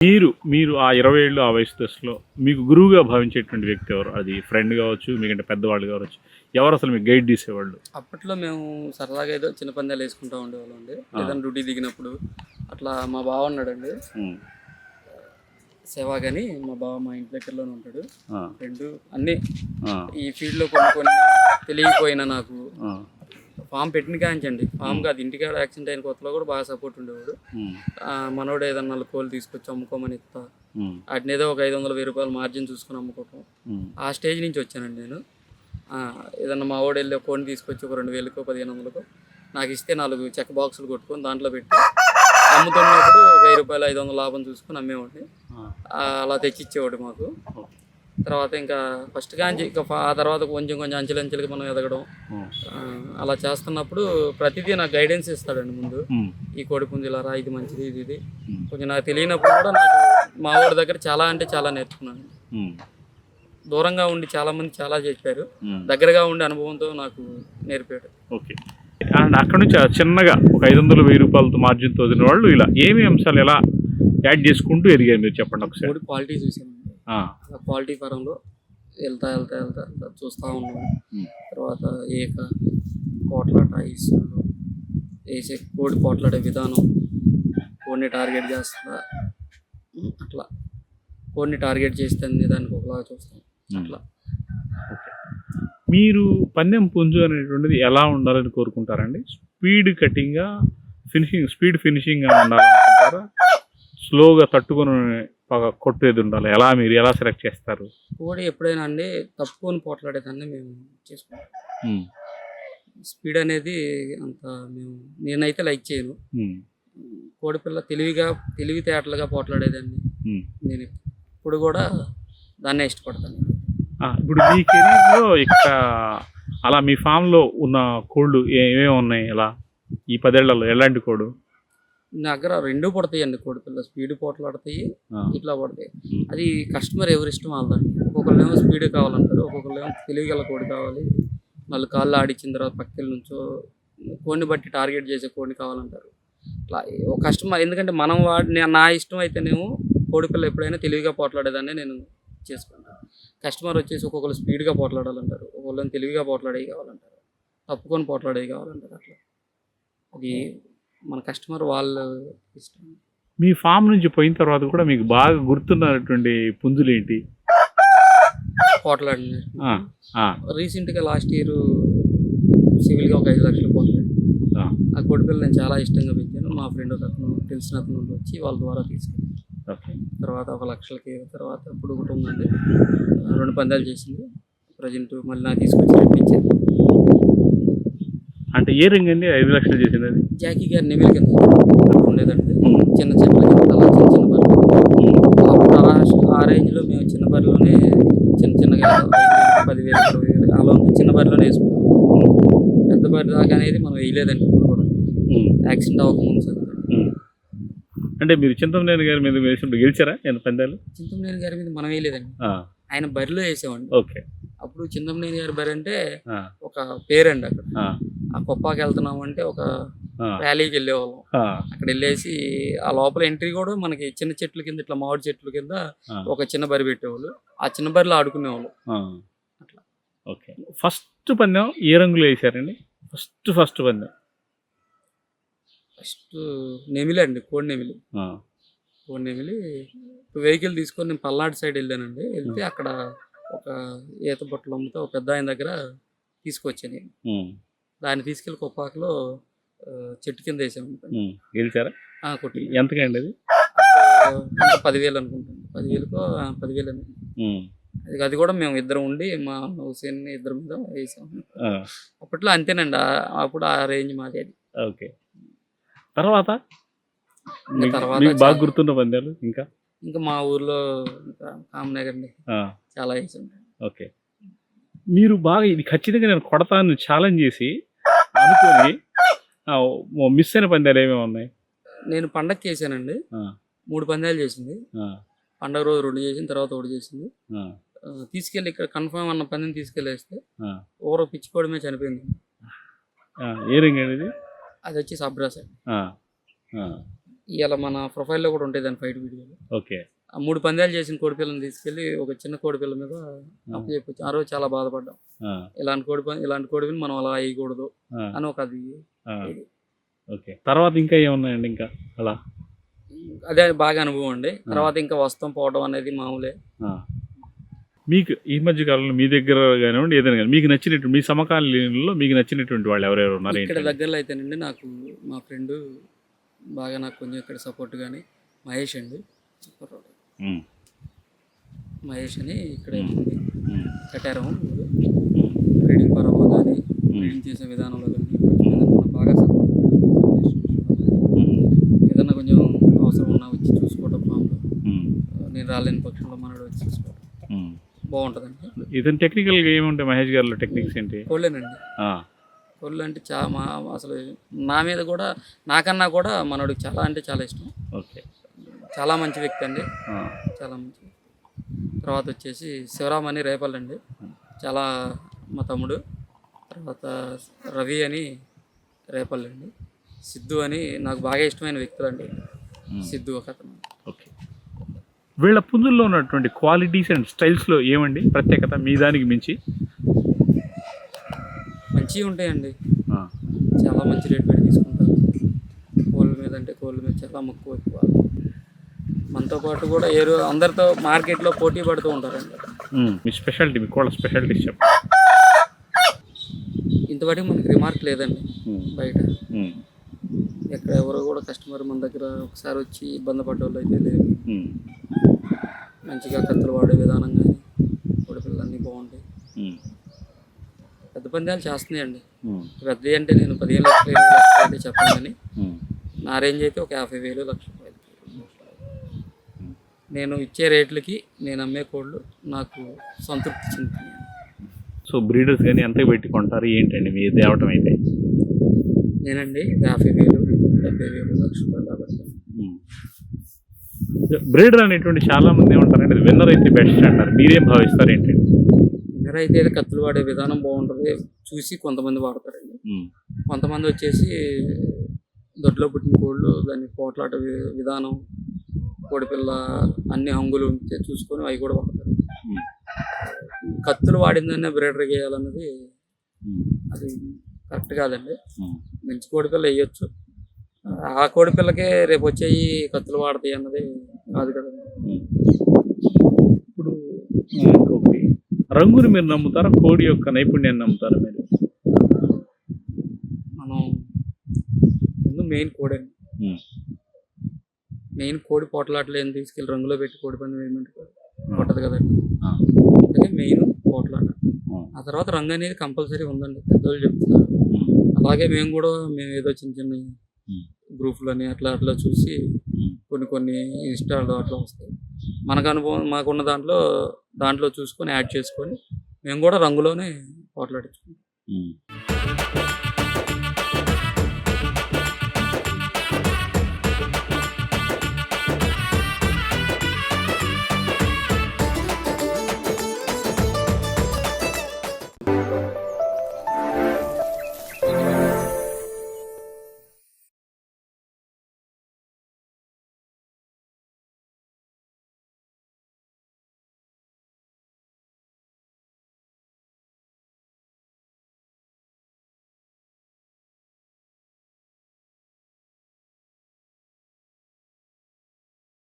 మీరు మీరు ఆ ఇరవై ఏళ్ళు ఆ వయసు దశలో మీకు గురువుగా భావించేటువంటి వ్యక్తి ఎవరు? అది ఫ్రెండ్ కావచ్చు మీకంటే పెద్దవాళ్ళు కావచ్చు ఎవరు అసలు మీకు గైడ్ చేసేవాళ్ళు? అప్పట్లో మేము సరదాగా ఏదో చిన్న పందాలు వేసుకుంటా ఉండేవాళ్ళం అండి. ఏదైనా డ్యూటీ దిగినప్పుడు అట్లా మా బావ ఉన్నాడండి. సేవా కానీ మా బావ మా ఇంటి దగ్గరలోనే ఉంటాడు. ఆ, ఫ్రెండ్ అన్నీ ఈ ఫీల్డ్లో కొన్ని కొన్ని తెలియకపోయినా నాకు ఫామ్ పెట్టిన కాంచండి. ఫామ్ కాదు ఇంటికాడ యాక్సిడెంట్ అయిన కొత్తలో కూడా బాగా సపోర్ట్ ఉండేవాడు. మనోడు ఏదన్నా నాలుగు కోళ్ళు తీసుకొచ్చి అమ్ముకోమని ఇస్తా. వాటిని ఏదో ఒక ఐదు వందల వెయ్యి రూపాయలు మార్జిన్ చూసుకొని అమ్ముకోవటం. ఆ స్టేజ్ నుంచి వచ్చానండి నేను. ఏదన్నా మా వాడు వెళ్ళి కోడిని తీసుకొచ్చి ఒక రెండు వేలకో పదిహేను వందలకో నాకు ఇస్తే నాలుగు చెక్క బాక్సులు కొట్టుకొని దాంట్లో పెట్టి అమ్ముతున్నప్పుడు ఒక వెయ్యి రూపాయలు ఐదు వందల లాభం చూసుకొని అమ్మేవాడిని. అలా తెచ్చిచ్చేవాడు మాకు. తర్వాత ఇంకా ఫస్ట్ కాంచి ఆ తర్వాత కొంచెం కొంచెం అంచెలంచెలుగా మనం ఎదగడం. అలా చేస్తున్నప్పుడు ప్రతిదీ నాకు గైడెన్స్ ఇస్తాడండి ముందు. ఈ కోడి పుంజు ఇలా రా ఇది మంచిది ఇది ఇది. కొంచెం నాకు తెలియనప్పుడు కూడా నాకు మా వాడి దగ్గర చాలా అంటే చాలా నేర్చుకున్నాను. దూరంగా ఉండి చాలా మంది చాలా చెప్పారు. దగ్గరగా ఉండే అనుభవంతో నాకు నేర్పాడు. ఓకే. అండ్ అక్కడ నుంచి చిన్నగా ఒక ఐదు వందలు వెయ్యి రూపాయలతో మార్జిన్తో వదిలిన వాళ్ళు ఇలా ఏమి అంశాలు ఎలా యాడ్ చేసుకుంటూ ఎదిగారు మీరు చెప్పండి ఒకసారి? క్వాలిటీ ఆ క్వాలిటీ పరంలో వెళ్తా వెళ్తా వెళ్తా వెళ్తా చూస్తూ ఉన్నాను. ఉమ్, తర్వాత ఏక పోట్లాట ఇసులు వేసే కోడి పోట్లాడే విధానం కోడిని టార్గెట్ చేస్తుందా అట్లా. కోడిని టార్గెట్ చేస్తే దానికి ఒకలాగా చూస్తాం. అట్లా. ఓకే. మీరు పందెం పుంజు అనేటువంటిది ఎలా ఉండాలని కోరుకుంటారండి? స్పీడ్ కటింగ్గా ఫినిషింగ్ స్పీడ్ ఫినిషింగ్గా ఉండాలనుకుంటారా? స్లోగా తట్టుకొని బాగా కొట్టేది ఉండాలి. ఎలా మీరు ఎలా సెలెక్ట్ చేస్తారు? కోడి ఎప్పుడైనా అండి తప్పుకొని పోట్లాడేదాన్ని మేము చేసుకుంటాం. స్పీడ్ అనేది అంత మేము నేనైతే లైక్ చేయను. కోడి పిల్ల తెలివిగా తెలివితేటలుగా పోట్లాడేదాన్ని. నేను ఇప్పుడు కూడా దాన్నే ఇష్టపడతాను. ఇప్పుడు మీ కెరీర్లో ఇక్కడ అలా మీ ఫామ్లో ఉన్న కోళ్ళు ఏమేమి ఉన్నాయి? ఎలా? ఈ పదేళ్ళలో ఎలాంటి కోడు? దగ్గర రెండు పడతాయండి కోడి పిల్ల స్పీడ్ పోట్లాడతాయి ఇట్లా పడతాయి. అది కస్టమర్ ఎవరి ఇష్టం వాళ్ళదండి ఒక్కొక్కళ్ళు ఏమో స్పీడ్ కావాలంటారు ఒక్కొక్కళ్ళు ఏమో తెలివిగల కోడి కావాలి. నాలుగు కాళ్ళు ఆడిచ్చిన తర్వాత పక్కల నుంచో కోడిని బట్టి టార్గెట్ చేసే కోడిని కావాలంటారు. ఇట్లా ఒక కస్టమర్ ఎందుకంటే మనం వాడి నే- ఇష్టం అయితేనేమో కోడి పిల్ల ఎప్పుడైనా తెలివిగా పోట్లాడేదాన్ని నేను చేసుకుంటాను కస్టమర్ వచ్చేసి ఒక్కొక్కరు స్పీడ్గా పోట్లాడాలంటారు ఒక్కొక్కరు తెలివిగా పోట్లాడేవి కావాలంటారు తప్పుకొని పోట్లాడేవి కావాలంటారు అట్లా. అది మన కస్టమర్ వాళ్ళ ఇష్టం. మీ ఫామ్ నుంచి పోయిన తర్వాత కూడా మీకు బాగా గుర్తున్నటువంటి పుంజులు ఏంటి? ఆ, రీసెంట్గా లాస్ట్ ఇయర్ సివిల్గా ఒక ఐదు లక్షలు పోట్లాడు. ఆ, కోడిపిల్ల నేను చాలా ఇష్టంగా పెంచాను మా ఫ్రెండ్ ఒక అతను తెలిసిన అతను వచ్చి వాళ్ళ ద్వారా తీసుకెళ్ళి ఓకే. తర్వాత ఒక లక్షలకి తర్వాత ఇప్పుడు ఒకటి ఉందండి. రెండు పందాలు చేసింది. ప్రజెంట్ మళ్ళీ నాకు తీసుకొచ్చి నడిపించారు అంటే ఏ రింగ్ అండి? ఐదు లక్షలు చేసింది అది. జాకీ గారి నెమిలి కింద ఉండేదండి. చిన్న అలా చిన్న చిన్న బర్రెలు అప్పుడు ఆ- రేంజ్లో మేము చిన్న బర్రెలోనే చిన్న చిన్నగా పదివేలు ఇరవై వేలు అలా ఉంది చిన్న బర్రెలోనే వేసుకున్నాం. పెద్ద బర్రె దాకా అనేది మనం వేయలేదండి ఇప్పుడు కూడా. యాక్సిడెంట్ అవ్వకముందు ఉమ్. అంటే మీరు చింతమనేని గారి మీద వేసినప్పుడు గెలిచారా? ఎంత పందాలు? చింతమనేని గారి మీద మనం వేయలేదండి. ఆయన బరిలో వేసామండి ఓకే. అప్పుడు చింతమనేని గారి బరి అంటే ఒక పేరండి అక్కడ. ఆ, కొప్పాకి వెళ్తున్నాం అంటే ఒక ఆ, ర్యాలీకి వెళ్ళేవాళ్ళం. అక్కడ వెళ్ళేసి ఆ లోపల ఎంట్రీ కూడా మనకి చిన్న చెట్ల కింద ఇట్లా మామిడి చెట్ల కింద. ఒక చిన్న బరి పెట్టేవాళ్ళు. ఆ చిన్న బరిలో ఆడుకునేవాళ్ళు. అట్లా. ఓకే. ఫస్ట్ పందెం ఏ రంగులో వేసారండి? ఫస్ట్ ఫస్ట్ పందెం. ఫస్ట్ నెమిలి అండి కోడి నెమిలి. కోడి నెమిలి. వెహికల్ తీసుకొని నేను పల్నాడు సైడ్ వెళ్ళానండి. వెళ్తే అక్కడ ఒక ఈత బట్టలు అమ్ముతే ఒక పెద్ద ఆయన దగ్గర తీసుకొచ్చాను దాన్ని తీసుకెళ్ళి కొప్పాకలో చెట్టు కింద వేసాము. గెలిచారా? కొట్టి ఎంతకండి అది? పదివేలు అనుకుంటాను. పదివేలుకో పదివేలు అని. అది అది కూడా మేము ఇద్దరం ఉండి మా హుసేన్ ఇద్దరు మీద వేసాము. అప్పట్లో అంతేనండి అప్పుడు ఆ రేంజ్ మాది అది. ఓకే. తర్వాత? బాగా గుర్తున్న పందాలు ఇంకా? ఇంకా మా ఊర్లో ఇంకా కామనగర్ అండి చాలా వేసాం. ఓకే. మీరు బాగా ఇది ఖచ్చితంగా నేను కొడతాను ఛాలెంజ్ చేసి అనుకొని మిస్ అయిన పందాలు ఏమేమి ఉన్నాయి? నేను పండగకి వేసానండి ఆ, మూడు పందాలు చేసింది. పండగ రోజు రెండు చేసిన తర్వాత ఒకటి చేసింది. తీసుకెళ్ళి ఇక్కడ కన్ఫర్మ్ అన్న పందిని తీసుకెళ్ళేస్తే. ఊర పిచ్చిపోవడమే చనిపోయింది. ఏ రింగ్ అండి ఇది? అది వచ్చి సబ్రాస్ ఇవాళ మన ప్రొఫైల్లో కూడా ఉంటాయి దాని ఫైట్ వీడియోలు. ఓకే. మూడు పందాలు చేసిన కోడి పిల్లని తీసుకెళ్ళి ఒక చిన్న కోడి పిల్ల మీద అప్పు చెప్పొచ్చు ఆ రోజు చాలా బాధపడ్డాం. ఇలాంటి కోడి పని ఇలాంటి కోడి పిల్లని మనం అలా వేయకూడదు అని ఒక అది. ఓకే. తర్వాత ఇంకా ఏమున్నాయండి ఇంకా అలా? అదే బాగా అనుభవం అండి. తర్వాత ఇంకా వస్తాం పోవడం అనేది మామూలే. మీకు ఈ మధ్య కాలంలో మీ దగ్గర కానివ్వండి ఏదైనా కానీ మీకు నచ్చినట్టు మీ సమకాలీనంలో మీకు నచ్చినటువంటి వాళ్ళు ఎవరెవరు ఉన్నారు ఇక్కడ దగ్గరలో అయితేనండి నాకు మా ఫ్రెండ్ బాగా నాకు కొంచెం ఇక్కడ సపోర్ట్ కానీ మహేష్ అండి. కుర్రాడు. మహేష్ అని ఇక్కడ కట్టారం. రీడింగ్ పరంగా కానీ రీడింగ్ చేసే విధానంలో కానీ బాగా సపోర్ట్ ఏదన్నా కొంచెం అవసరం ఉన్నా వచ్చి చూసుకోవడం ఫామ్లో నేను రాలేని పక్షంలో మనడు వచ్చి చూసుకోవడం ఉమ్. బాగుంటుందండి. ఇతను టెక్నికల్గా ఏముంటాయి మహేష్ గారిలో? టెక్నిక్స్ ఏంటి? కోళ్ళేనండి ఆ, కోళ్ళు అంటే చా మా అసలు నా మీద కూడా నాకన్నా కూడా మనోడికి చాలా అంటే చాలా ఇష్టం. ఓకే. చాలా మంచి వ్యక్తి అండి. చాలా మంచి. తర్వాత వచ్చేసి శివరామ్ అని రేపల్ అండి. చాలా మా తమ్ముడు. తర్వాత రవి అని రేపల్ అండి. సిద్ధు అని నాకు బాగా ఇష్టమైన వ్యక్తులు అండి సిద్ధు ఒక ఓకే. వీళ్ళ పుంజుల్లో ఉన్నటువంటి క్వాలిటీస్ అండ్ స్టైల్స్లో ఏమండి? ప్రత్యేకత మీ దానికి మించి? మంచిగా ఉంటాయండి. చాలా మంచి రేట్ పెట్టి తీసుకుంటారు. కోళ్ళ మీద అంటే కోళ్ళ మీద చాలా మక్కువ ఎక్కువ. మనతో పాటు కూడా ఏరు అందరితో మార్కెట్లో పోటీ పడుతూ ఉంటారండి. మీ స్పెషాలిటీ మీ కోళ్ళ స్పెషాలిటీస్ చెప్పండి ఇంతవరకు మనకి రిమార్క్ లేదండి. బయట. ఎక్కడ ఎవరో కూడా కస్టమర్ మన దగ్గర ఒకసారి వచ్చి ఇబ్బంది పడ్డ వాళ్ళు అయితే లేదు మంచిగా కత్తులు వాడే విధానం కానీ పిల్లలు అన్నీ బాగుంటాయి. పెద్ద పందాలు చేస్తున్నాయండి. పెద్ద అంటే నేను పదిహేను లక్షలు లక్షలు అయితే చెప్పను కానీ. నా రేంజ్ అయితే ఒక యాభై వేలు లక్ష రూపాయలు నేను ఇచ్చే రేట్లకి నేను అమ్మే కోళ్ళు నాకు సంతృప్తి చెందుతున్నాయి. సో బ్రీడర్స్ కానీ ఎంత పెట్టి కొంటారు ఏంటండి మీ తేవటం అయితే? నేనండి యాభై వేలు డెబ్బై వేలు లక్ష బ్రీడర్ అనేటువంటి చాలా మంది ఏమంటారంటే విన్నర్ అయితే బెస్ట్ అంటారు. మీరేం భావిస్తారు ఏంటండి ఇందరూ అయితే కత్తులు వాడే విధానం బాగుంటుంది చూసి కొంతమంది వాడతారండి. కొంతమంది వచ్చేసి దొడ్లో పుట్టిన కోళ్ళు దాన్ని పోట్లాట విధానం కోడిపిల్ల అన్ని హంగులు ఉంటే చూసుకొని అవి కూడా వాడతారు ఉమ్, కత్తులు వాడిందనే బ్రీడర్ వేయాలన్నది అది కరెక్ట్ కాదండి. మంచి కోడిపిల్ల వేయొచ్చు. ఆ కోడిపిల్లకే రేపు వచ్చేయి కత్తులు వాడతాయి అన్నది కాదు కదండి ఇప్పుడు ఇంకొకటి. రంగుని మీరు నమ్ముతారా? కోడి యొక్క నైపుణ్యాన్ని నమ్ముతారా మీరు? మనం ముందు మెయిన్ కోడి అండి ఉమ్, మెయిన్ కోడి పోట్లాటలు ఏం తీసుకెళ్ళి రంగులో పెట్టి కోడి పంది వేయమంటే కొట్టదు కదండి ఆ, అది మెయిన్ పోట్లాట. ఆ, తర్వాత రంగు అనేది కంపల్సరీ ఉందండి. పెద్దోళ్ళు చెప్తున్నారు. అలాగే మేము కూడా మేము ఏదో చిన్న చిన్న గ్రూపులని అట్లా అట్లా చూసి కొన్ని కొన్ని ఇన్స్టాల్లో అట్లా వస్తాయి. మనకు అనుభవం మాకున్న దాంట్లో దాంట్లో చూసుకొని యాడ్ చేసుకొని మేము కూడా రంగులోనే పోట్లాడించుకుంటాం.